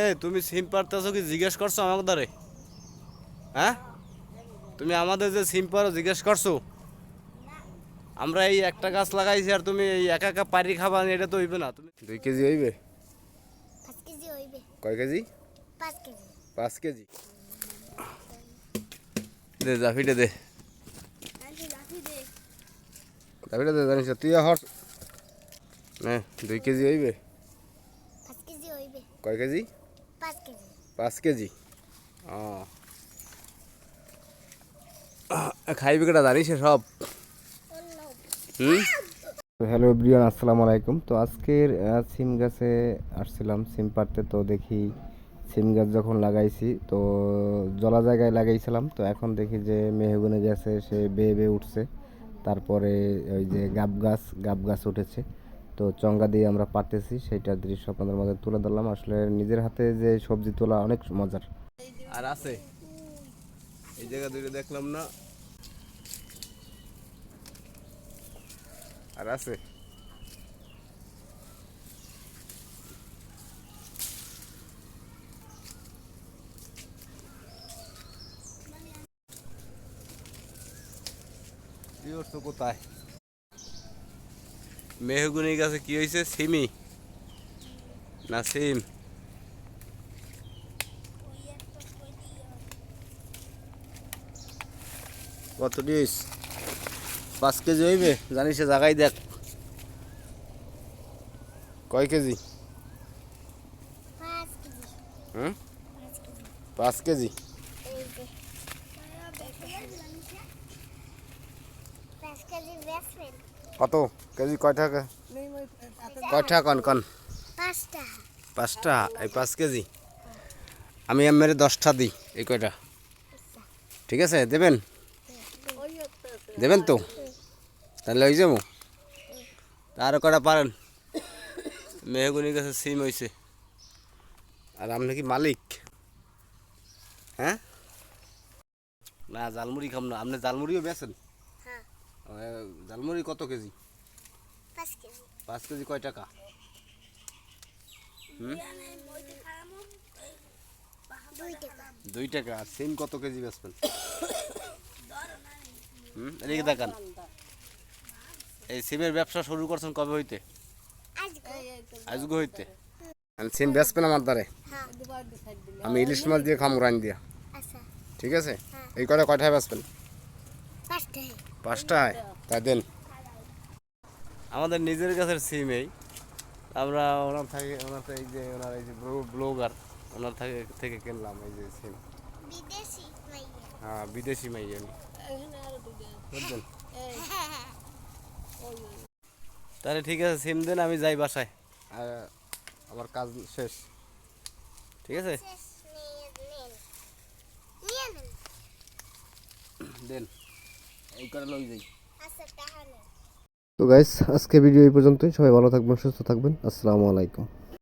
এ তুমি সিম পারতেছো কি জিজ্ঞেস করছ আমাকে ধরে? হ্যাঁ? তুমি আমাদের যে সিম পারো জিজ্ঞেস করছ? আমরা এই একটা গাছ লাগাইছি আর তুমি এই একা একা পারি খাবা এটা তো হইবে না। তুমি দুই কেজি হইবে? পাঁচ কেজি হইবে। কয় কেজি? পাঁচ কেজি। দে জাফিটা দে। জাফিটা দে জানিস তুই হর নে দুই কেজি হইবে? পাঁচ কেজি হইবে। কয় কেজি? পাঁচ কেজি। ও। খাইবে কেটা জানিস সব তো হ্যালো এভরিওয়ান আসসালামু আলাইকুম। তো আজকের আহ, সিম গাছে আসছিলাম সিম পাড়তে। তো দেখি সিম গাছ যখন লাগাইছি তো জলা জায়গায় লাগাইছিলাম। তো এখন দেখি যে মেহগুনে গেছে সে বেয়ে বেয়ে উঠছে। তারপরে ওই যে গাব গাছ গাব গাছ উঠেছে। তো চঙ্গা দিয়ে আমরা পারতেছি সেইটার দৃশ্য আপনাদের মাঝে তুলে ধরলাম। আসলে নিজের হাতে যে সবজি তোলা অনেক মজার। আর আছে। এই জায়গা দুটো দেখলাম না। আর আছে। কোথায়? মেহগুনি গাছে কি হয়েছে? সিমি? না সিম? কত দিস পাঁচ কেজি হইবে? জানিস জায়গায় দেখ। কয় কেজি? পাঁচ কেজি। হুম? পাঁচ কেজি। পাঁচ কেজি? কত কেজি কয় টাকা? কয় টাকা কন কন? পাঁচটা। এই পাঁচ কেজি? আমি এমএরে দশটা দিই এই কয়টা? ঠিক আছে দেবেন? দেবেন তো? তাহলে হয়ে যাব। আরও কটা পারেন? মেহগুনি কাছে সিম হয়েছে আর আপনি কি মালিক? হ্যাঁ? না জালমুড়ি খাম না। আপনি জালমুড়িও বেছেন এ, কত কেজি? পাঁচ কেজি। কয় টাকা? দুই টাকা। আর সিম কত কেজি বেচবেন? হুম? এদিকে দেখান। এই সিমের ব্যবসা শুরু করছেন কবে হইতে? আজকে। আজকে হইতে? আর সিম বেচবেন আমার দ্বারে? হ্যাঁ। আমি ইলিশ মাছ দিয়ে খাম রান দিয়া। আচ্ছা। ঠিক আছে? এই কটা কয়টায় বেচবেন? পাঁচটায়। পাঁচটায়। তাই দেন। আমাদের নিজের কাছের সিম এই। আমরা ওনার থেকে ওনার এই যে ওনার এই যে ব্লগার ওনার থেকে থেকে কিনলাম এই যে সিম বিদেশি মাইয়া। হ্যাঁ বিদেশি মাই আমি বুঝলেন? তাহলে ঠিক আছে সিম দেন আমি যাই বাসায়। আর আমার কাজ শেষ। ঠিক আছে? শেষ নিয়ে নেন নিয়ে নেন। দেন। এই করে লই যাই। আচ্ছা তো গাইস আজকে ভিডিও এই পর্যন্তই। সবাই ভালো থাকবেন সুস্থ থাকবেন। আসসালামু আলাইকুম।